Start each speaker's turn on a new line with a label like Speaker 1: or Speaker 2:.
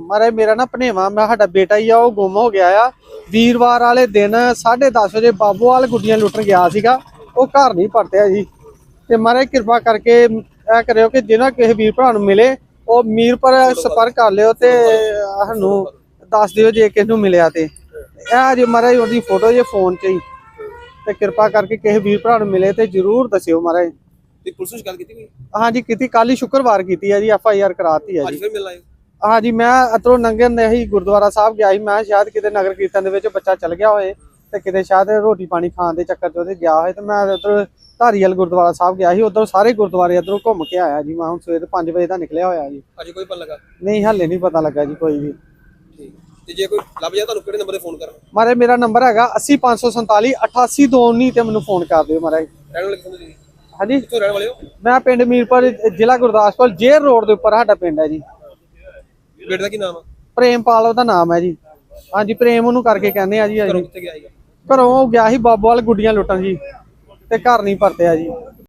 Speaker 1: ਮਾਰੇ ਮੇਰਾ ਨਾ ਭਨੇਵਾ ਮੈਂ ਸਾਡਾ ਬੇਟਾ ਹੀ ਆ ਉਹ ਗੁੰਮ ਹੋ ਗਿਆ ਆ। ਵੀਰਵਾਰ ਵਾਲੇ ਦਿਨ 10:30 ਵਜੇ ਬਾਬੂਵਾਲ ਗੁੱਡੀਆਂ ਲੁੱਟਣ ਗਿਆ ਸੀਗਾ। ਉਹ ਘਰ ਨਹੀਂ ਪਰਤਿਆ ਜੀ। ਤੇ ਮਾਰੇ ਕਿਰਪਾ ਕਰਕੇ ਇਹ ਕਰਿਓ ਕਿ ਜਿਹਨਾਂ ਕਿਸੇ ਵੀਰ ਭਰਾ ਨੂੰ ਮਿਲੇ ਉਹ ਮੀਰਪੁਰ ਸੰਪਰਕ ਕਰ ਲਿਓ ਤੇ ਸਾਨੂੰ ਦੱਸ ਦਿਓ ਜੇ ਕਿਸ ਨੂੰ ਮਿਲਿਆ ਤੇ। ਇਹ ਜੇ ਮਾਰੇ ਉਹਦੀ ਫੋਟੋ ਜੇ ਫੋਨ 'ਚ ਹੀ। ਤੇ ਕਿਰਪਾ ਕਰਕੇ ਕਿਸੇ ਵੀਰ ਭਰਾ ਨੂੰ ਮਿਲੇ ਤੇ ਜਰੂਰ ਦੱਸਿਓ ਮਾਰੇ
Speaker 2: ਤੇ ਪੁਲਿਸ ਨੂੰ ਸ਼ਿਕਾਇਤ ਕੀਤੀ ਕੋਈ?
Speaker 1: ਹਾਂਜੀ ਕੀਤੀ ਕੱਲ ਹੀ ਸ਼ੁੱਕਰਵਾਰ ਕੀਤੀ ਹੈ ਜੀ ਐਫ ਆਈ ਆਰ ਕਰਾਤੀ ਹੈ
Speaker 2: ਅੱਜ
Speaker 1: ਜੀ
Speaker 2: ਫਿਰ ਮਿਲ ਆਏ
Speaker 1: ਹਾਂਜੀ ਮੈਂ ਅਤਰੋਂ ਨੰਗੇ ਨਹੀਂ ਗੁਰਦੁਆਰਾ ਸਾਹਿਬ ਗਿਆ ਸੀ ਮੈਂ ਸ਼ਾਇਦ ਕਿਤੇ ਨਗਰ ਕੀਰਤਨ ਦੇ ਵਿੱਚ ਬੱਚਾ ਚੱਲ ਗਿਆ ਹੋਏ ਤੇ ਕਿਤੇ ਸ਼ਾਇਦ ਰੋਟੀ ਪਾਣੀ ਖਾਣ ਦੇ ਚੱਕਰ 'ਚ ਉਹਦੇ ਗਿਆ ਹੋਏ ਤੇ ਮੈਂ ਉਧਰ ਧਾਰੀਵਾਲ ਗੁਰਦੁਆਰਾ ਸਾਹਿਬ ਗਿਆ ਸੀ ਉਧਰ ਸਾਰੇ ਗੁਰਦੁਆਰੇ ਇਧਰੋਂ ਘੁੰਮ ਕੇ ਆਇਆ ਜੀ ਮੈਂ ਹੁਣ ਸਵੇਰੇ 5 ਵਜੇ ਦਾ ਨਿਕਲਿਆ ਹੋਇਆ ਜੀ।
Speaker 2: ਅੱਜ ਕੋਈ ਪਤਾ ਲੱਗਾ?
Speaker 1: ਨਹੀਂ ਹਾਲੇ ਨਹੀਂ ਪਤਾ ਲੱਗਾ ਜੀ ਕੋਈ ਵੀ।
Speaker 2: ਠੀਕ। ਤੇ ਜੇ ਕੋਈ ਲੱਭ ਜਾ ਤੁਹਾਨੂੰ ਕਿਹੜੇ ਨੰਬਰ ਤੇ ਫੋਨ ਕਰਾਂ
Speaker 1: ਮਾਰੇ ਮੇਰਾ ਨੰਬਰ ਹੈਗਾ 80547 88219 ਤੇ ਮੈਨੂੰ ਫੋਨ ਕਰ ਦਿਓ ਮਾਰੇ।
Speaker 2: ਰਹਿਣ ਵਾਲੇ ਕਿੱਥੋਂ ਦੇ ਜੀ?
Speaker 1: ਹਾਂਜੀ।
Speaker 2: ਕਿੱਥੋਂ ਰਹਿਣ ਵਾਲੇ ਹੋ?
Speaker 1: ਮੈਂ ਪਿੰਡ ਮੀਰਪੁਰ ਜ਼ਿਲ੍ਹਾ ਗੁਰਦਾਸਪੁਰ ਜੇਰ ਰੋਡ ਦੇ ਉੱਪਰ ਸਾਡਾ ਪਿੰਡ ਹੈ ਜੀ।
Speaker 2: ਬੇਟੇ ਦਾ ਕੀ ਨਾਮ ਆ?
Speaker 1: ਪ੍ਰੇਮਪਾਲ ਉਹਦਾ ਨਾਮ ਹੈ ਜੀ। ਹਾਂਜੀ ਪ੍ਰੇਮ ਉਹਨੂੰ ਕਰਕੇ ਕਹਿੰਦੇ ਆ ਜੀ
Speaker 2: ਘਰੋਂ
Speaker 1: ਅਸੀਂ।
Speaker 2: ਕਿੱਥੇ ਗਿਆ ਸੀਗਾ?
Speaker 1: ਘਰੋਂ ਉਹ ਗਿਆ ਸੀ ਬਾਬੋਵਾਲ ਗੁੱਡੀਆਂ ਲੁੱਟਣ ਜੀ। ਤੇ ਘਰ ਨਹੀਂ ਪਰਤਿਆ ਜੀ।